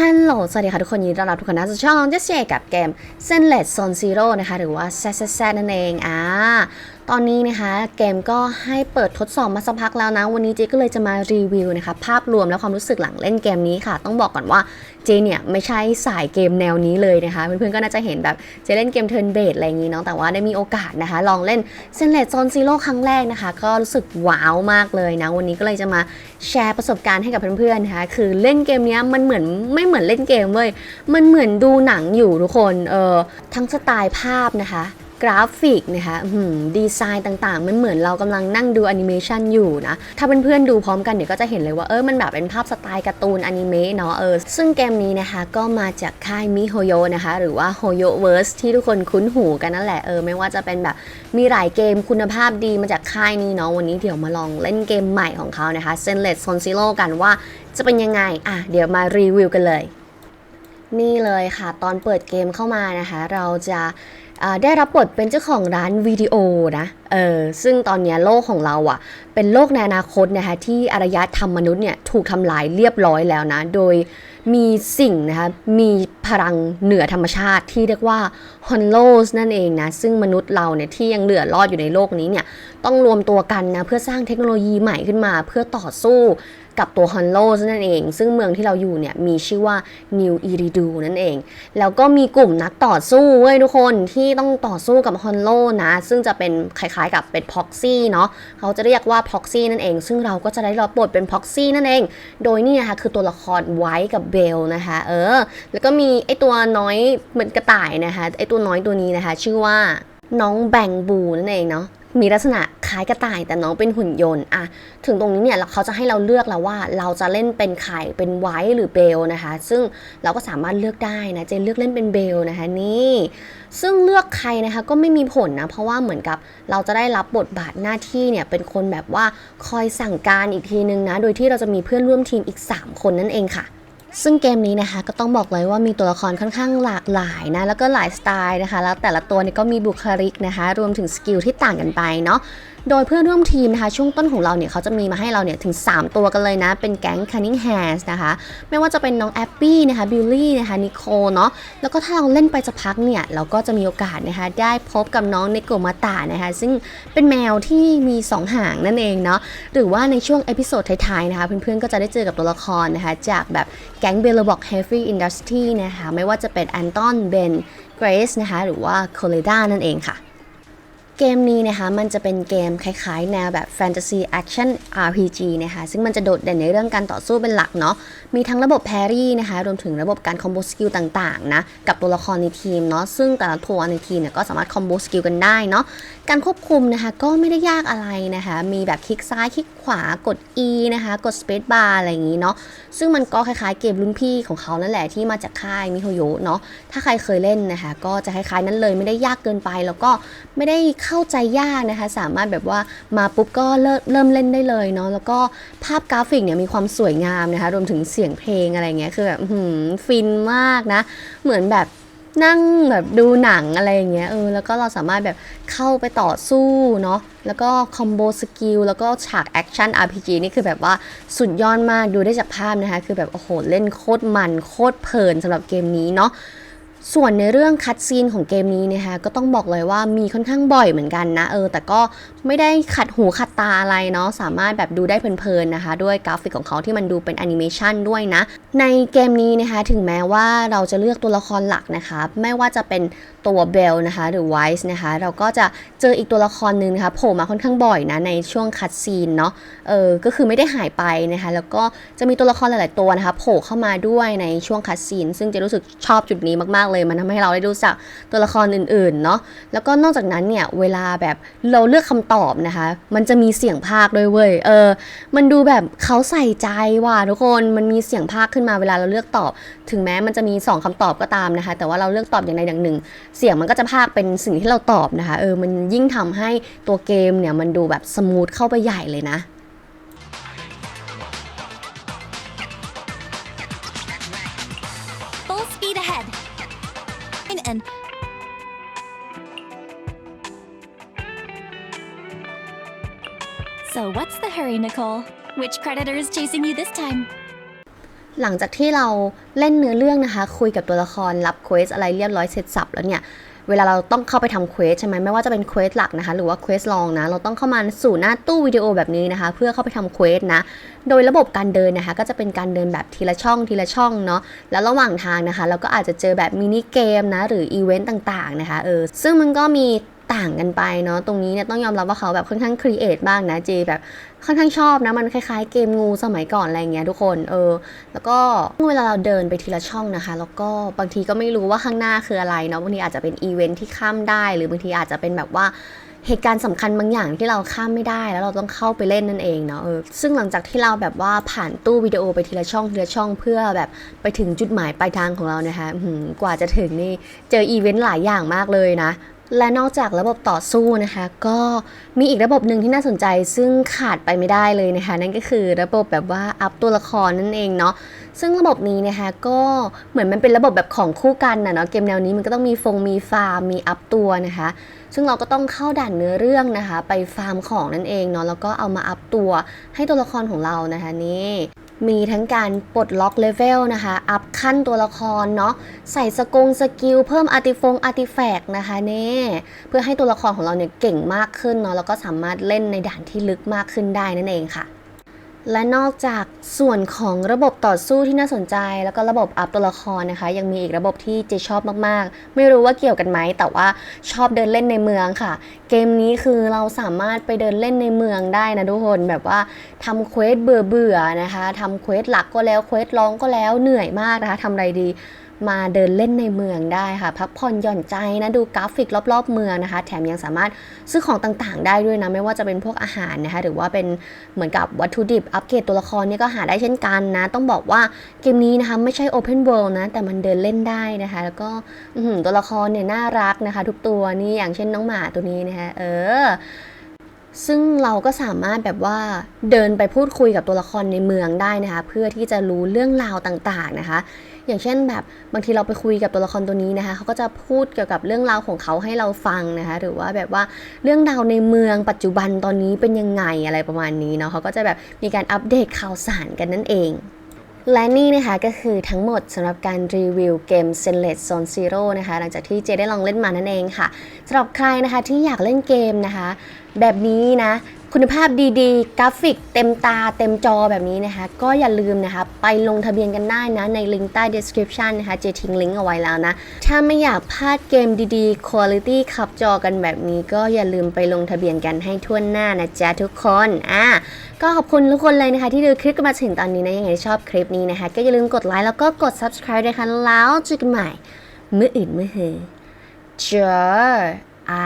ฮัลโหล สวัสดีค่ะทุกคน ยินดีต้อนรับทุกคนนะสู่ช่องเจสเจกับเกมเซนเลสโซนซีโร่นะคะ หรือว่าแซซแซนั่นเอง อ่าตอนนี้นะคะเกมก็ให้เปิดทดสอบมาสักพักแล้วนะ วันนี้เจก็เลยจะมารีวิวนะคะภาพรวมและความรู้สึกหลังเล่นเกมนี้ค่ะ ต้องบอกก่อนว่าเจเนี่ยไม่ใช่สายเกมแนวนี้เลยนะคะ เพื่อนๆก็น่าจะเห็นแบบเจเล่นเกมเทิร์นเบสอะไรอย่างนี้เนาะแต่ว่าได้มีโอกาสนะคะ ลองเล่น s e n l e s Zone Zero ครั้งแรกนะคะ ก็รู้สึกว้าวมากเลยนะ วันนี้ก็เลยจะมาแชร์ประสบการณ์ให้กับเพื่อนๆนะคะคือเล่นเกมนี้มันเหมือนไม่เหมือนเล่นเกมเว้ยมันเหมือนดูหนังอยู่ทุกคนเออทั้งสไตล์ภาพนะคะ กราฟิกนะคะดีไซน์ต่างๆ มันเหมือนเรากำลังนั่งดูแอนิเมชันอยู่นะ ถ้าเพื่อนๆดูพร้อมกันเดี๋ยวก็จะเห็นเลยว่าเออมันแบบเป็นภาพสไตล์การ์ตูนอนิเมะเนาะเออซึ่งเกมนี้นะคะก็มาจากค่ายมิโฮโยนะคะ หรือว่าโฮโยเวิร์สที่ทุกคนคุ้นหูกันนั่นแหละเออไม่ว่าจะเป็นแบบมีหลายเกมคุณภาพดีมาจากค่ายนี้เนาะวันนี้เดี๋ยวมาลองเล่นเกมใหม่ของเขานะคะ s e n l e s Zone Zero กันว่าจะเป็นยังไงอะเดี๋ยวมารีวิวกันเลย นี่เลยค่ะ ตอนเปิดเกมเข้ามานะคะ เราจะ ได้รับบทเป็นเจ้าของร้านวิดีโอนะเออซึ่งตอนนี้โลกของเราอะ่ะ เป็นโลกในอนาคตนะคะที่อารยธรรมมนุษย์เนี่ยถูกทำลายเรียบร้อยแล้วนะ โดยมีสิ่งนะคะมีพลังเหนือธรรมชาติที่เรียกว่าฮอนโลสนั่นเองนะ ซึ่งมนุษย์เราเนี่ยที่ยังเหลือรอดอยู่ในโลกนี้เนี่ยต้องรวมตัวกันนะเพื่อสร้างเทคโนโลยีใหม่ขึ้นมา เพื่อต่อสู้ กับตัวฮอนโลนั่นเอง ซึ่งเมืองที่เราอยู่เนี่ยมีชื่อว่า New Iridu นั่นเอง แล้วก็มีกลุ่มนักต่อสู้เว้ยทุกคนที่ต้องต่อสู้กับฮอนโลนะ ซึ่งจะเป็นคล้ายๆกับเป็นพ็อกซี่เนาะเขาจะเรียกว่าพ็อกซี่นั่นเอง ซึ่งเราก็จะได้รับบทเป็นพ็อกซี่นั่นเอง โดยนี่นะคะคือตัวละครไว้กับเบลนะคะเออ แล้วก็มีไอตัวน้อยเหมือนกระต่ายนะคะไอตัวน้อยตัวนี้นะคะ ชื่อว่าน้องแบงบูนั่นเองเนาะ มีลักษณะคล้ายกระต่ายแต่น้องเป็นหุ่นยนต์อะถึงตรงนี้เนี่ยเขาจะให้เราเลือกแล้วว่าเราจะเล่นเป็นไข่เป็นไวท์หรือเบลนะคะ ซึ่งเราก็สามารถเลือกได้นะเจนเลือกเล่นเป็นเบลนะคะนี่ซึ่งเลือกใครนะคะก็ไม่มีผลนะเพราะว่าเหมือนกับเราจะได้รับบทบาทหน้าที่เนี่ยเป็นคนแบบว่าคอยสั่งการอีกทีนึงนะโดยที่เราจะมีเพื่อนร่วมทีมอีก 3 คนนั่นเองค่ะ ซึ่งเกมนี้นะคะก็ต้องบอกเลยว่ามีตัวละครค่อนข้างหลากหลายนะแล้วก็หลายสไตล์นะคะ แล้วแต่ละตัวนี่ก็มีบุคลิกนะคะ รวมถึงสกิลที่ต่างกันไปเนาะ โดยเพื่อนร่วมทีมนะคะ ช่วงต้นของเราเนี่ยเขาจะมีมาให้เราเนี่ยถึง 3 ตัวกันเลยนะ เป็นแก๊ง Cunning Hands นะคะ ไม่ว่าจะเป็นน้องแอปปี้นะคะบิลลี่นะคะนิโคเนาะแล้วก็ถ้าเราเล่นไปสักพักเนี่ย เราก็จะมีโอกาสนะคะ ได้พบกับน้องเนโกมาตานะคะ ซึ่งเป็นแมวที่มี 2 หางนั่นเองเนาะหรือว่าในช่วงเอพิโซดท้ายๆนะคะเพื่อนๆก็จะได้เจอกับตัวละครนะคะ จากแบบแก๊งเบลบอกเฮฟวี่อินดัสทรีนะคะไม่ว่าจะเป็นแอนตอนเบนเกรซนะคะหรือว่าโคเลดานั่นเองค่ะ เกมนี้นะคะมันจะเป็นเกมคล้ายๆ แนวแบบแฟนตาซีแอคชั่น RPG นะคะซึ่งมันจะโดดเด่นในเรื่องการต่อสู้เป็นหลักเนาะมีทั้งระบบแพรี่นะคะรวมถึงระบบการคอมโบสกิลต่างๆนะกับตัวละครในทีมเนาะซึ่งแต่ละตัวในทีมเนี่ยก็สามารถคอมโบสกิลกันได้เนาะการควบคุมนะคะก็ไม่ได้ยากอะไรนะคะมีแบบคลิกซ้ายคลิกขวากด E นะคะกด Space Bar อะไรอย่างนี้เนาะซึ่งมันก็คล้ายๆเกมรุ่นพี่ของเขานั่นแหละที่มาจากค่ายมิโฮโยเนาะถ้าใครเคยเล่นนะคะก็จะคล้ายๆนั้นเลยไม่ได้ยากเกินไปแล้วก็ไม่ได้เข้าใจยากนะคะ สามารถแบบว่ามาปุ๊บก็เริ่มเริ่มเล่นได้เลยเนาะแล้วก็ภาพกราฟิกเนี่ยมีความสวยงามนะคะ รวมถึงเสียงเพลงอะไรเงี้ยคือแบบฟินมากนะ เหมือนแบบนั่งแบบดูหนังอะไรอย่างเงี้ยเออแล้วก็เราสามารถแบบเข้าไปต่อสู้เนาะแล้วก็คอมโบสกิลแล้วก็ฉากแอคชั่น RPG นี่คือแบบว่าสุดยอดมากดูได้จากภาพนะคะ คือแบบโอ้โหเล่นโคตรมันโคตรเพลินสำหรับเกมนี้เนาะ ส่วนในเรื่องคัดซีนของเกมนี้นะคะก็ต้องบอกเลยว่ามีค่อนข้างบ่อยเหมือนกันนะเออแต่ก็ไม่ได้ขัดหูขัดตาอะไรเนาะสามารถแบบดูได้เพลินๆนะคะ ด้วยกราฟิกของเขาที่มันดูเป็นแอนิเมชันด้วยนะ ในเกมนี้นะคะถึงแม้ว่าเราจะเลือกตัวละครหลักนะคะ ไม่ว่าจะเป็นตัวเบลนะคะหรือไวส์นะคะ เราก็จะเจออีกตัวละครหนึ่งนะคะโผล่มาค่อนข้างบ่อยนะในช่วงคัดซีนเนาะเออก็คือไม่ได้หายไปนะคะ แล้วก็จะมีตัวละครหลาย ๆ ตัวนะคะโผล่เข้ามาด้วยในช่วงคัดซีนซึ่งจะรู้สึกชอบจุดนี้มากๆเลยมันทำให้เราได้รู้จักตัวละครอื่นๆเนาะแล้วก็นอกจากนั้นเนี่ยเวลาแบบเราเลือกคำตอบนะคะ มันจะมีเสียงภาคด้วยเว้ยเออ มันดูแบบเขาใส่ใจว่ะทุกคนมันมีเสียงภาคขึ้นมาเวลาเราเลือกตอบ ถึงแม้มันจะมี 2คำตอบก็ตามนะคะ แต่ว่าเราเลือกตอบอย่างใดอย่างหนึ่ง เสียงมันก็จะภาคเป็นสิ่งที่เราตอบนะคะเออมันยิ่งทำให้ตัวเกมเนี่ยมันดูแบบสมูทเข้าไปใหญ่เลยนะ So what's the hurry, Nicole? Which creditor is chasing you this time? หลังจากที่เราเล่นเนื้อเรื่องนะคะ คุยกับตัวละครรับเควสอะไรเรียบร้อยเสร็จสับแล้วเนี่ย เวลาเราต้องเข้าไปทำเควสใช่ไหมไม่ว่าจะเป็นเควสหลักนะคะ หรือว่าเควสลองนะ เราต้องเข้ามาสู่หน้าตู้วิดีโอแบบนี้นะคะ เพื่อเข้าไปทำเควสนะ โดยระบบการเดินนะคะ ก็จะเป็นการเดินแบบทีละช่องทีละช่องเนาะแล้วระหว่างทางนะคะ เราก็อาจจะเจอแบบมินิเกมนะหรืออีเวนต์ต่างๆนะคะเออซึ่งมันก็มี ต่างกันไปเนาะตรงนี้เนี่ยต้องยอมรับว่าเขาแบบค่อนข้างครีเอทมากนะเจแบบค่อนข้างชอบนะมันคล้ายๆเกมงูสมัยก่อนอะไรเงี้ยทุกคนเออ แล้วก็เวลาเราเดินไปทีละช่องนะคะ แล้วก็บางทีก็ไม่รู้ว่าข้างหน้าคืออะไรเนาะบางทีอาจจะเป็นอีเวนท์ที่ข้ามได้ หรือบางทีอาจจะเป็นแบบว่าเหตุการณ์สำคัญบางอย่างที่เราข้ามไม่ได้แล้วเราต้องเข้าไปเล่นนั่นเองเนาะเออซึ่งหลังจากที่เราแบบว่าผ่านตู้วิดีโอไปทีละช่องทีละช่องเพื่อแบบไปถึงจุดหมายปลายทางของเรานะคะกว่าจะถึงนี่เจออีเวนต์หลายอย่างมากเลยนะ และนอกจากระบบต่อสู้นะคะ ก็มีอีกระบบหนึ่งที่น่าสนใจซึ่งขาดไปไม่ได้เลยนะคะ นั่นก็คือระบบแบบว่าอัพตัวละครนั่นเองเนาะซึ่งระบบนี้นะคะก็เหมือนมันเป็นระบบแบบของคู่กันนะเนาะเกมแนวนี้มันก็ต้องมีฟงมีฟาร์มมีอัพตัวนะคะ ซึ่งเราก็ต้องเข้าด่านเนื้อเรื่องนะคะ ไปฟาร์มของนั่นเองเนาะแล้วก็เอามาอัพตัวให้ตัวละครของเรานะคะนี่ มีทั้งการปลดล็อกเลเวลนะคะ อัพขั้นตัวละครเนาะ ใส่สกงสกิล เพิ่มอาร์ติฟงอาร์ติแฟกนะคะเน่เพื่อให้ตัวละครของเราเนี่ยเก่งมากขึ้นเนาะ แล้วก็สามารถเล่นในด่านที่ลึกมากขึ้นได้นั่นเองค่ะ และนอกจากส่วนของระบบต่อสู้ที่น่าสนใจ แล้วก็ระบบอัพตัวละครนะคะ ยังมีอีกระบบที่เจชอบมากๆ ไม่รู้ว่าเกี่ยวกันไหม แต่ว่าชอบเดินเล่นในเมืองค่ะ เกมนี้คือเราสามารถไปเดินเล่นในเมืองได้นะทุกคนแบบว่าทำเควสเบื่อเบื่อๆนะคะทำเควสหลักก็แล้วเควสร้องก็แล้วเหนื่อยมากนะคะทำอะไรดี มาเดินเล่นในเมืองได้ค่ะ พักผ่อนหย่อนใจนะดูกราฟิกรอบๆเมืองนะคะ แถมยังสามารถซื้อของต่างๆ ได้ด้วยนะ ไม่ว่าจะเป็นพวกอาหารนะคะ หรือว่าเป็นเหมือนกับวัตถุดิบ อัปเกรดตัวละครนี่ก็หาได้เช่นกันนะ ต้องบอกว่าเกมนี้นะคะไม่ใช่ Open World นะ แต่มันเดินเล่นได้นะคะ แล้วก็ตัวละครเนี่ยน่ารักนะคะ ทุกตัวนี่อย่างเช่นน้องหมาตัวนี้นะคะเออ ซึ่งเราก็สามารถแบบว่าเดินไปพูดคุยกับตัวละครในเมืองได้นะคะ เพื่อที่จะรู้เรื่องราวต่างๆนะคะ อย่างเช่นแบบบางทีเราไปคุยกับตัวละครตัวนี้นะคะเขาก็จะพูดเกี่ยวกับเรื่องราวของเขาให้เราฟังนะคะ หรือว่าแบบว่าเรื่องราวในเมืองปัจจุบันตอนนี้เป็นยังไงอะไรประมาณนี้เนาะเขาก็จะแบบมีการอัปเดตข่าวสารกันนั่นเอง และนี่นะคะก็คือทั้งหมดสำหรับการรีวิวเกม s e n l e s Zone Zero นะคะหลังจากที่เจได้ลองเล่นมานั่นเองค่ะสำหรับใครนะคะที่อยากเล่นเกมนะคะ แบบนี้นะ คุณภาพดีๆ กราฟิกเต็มตาเต็มจอแบบนี้นะคะ ก็อย่าลืมนะคะ ไปลงทะเบียนกันได้นะ ในลิงก์ใต้ description นะคะเจทิ้งลิงก์เอาไว้แล้วนะ ถ้าไม่อยากพลาดเกมดีๆ quality ขับจอกันแบบนี้ ก็อย่าลืมไปลงทะเบียนกันให้ทั่วหน้านะจ๊ะทุกคนอะก็ขอบคุณทุกคนเลยนะคะ ที่ดูคลิปกันมาถึงตอนนี้นะยังไงชอบคลิปนี้นะคะ ก็อย่าลืมกดไลค์แล้วก็กด subscribe ด้วยค่ะแล้วเจอกันใหม่เมื้ออื่นเมื้อเฮอจ้า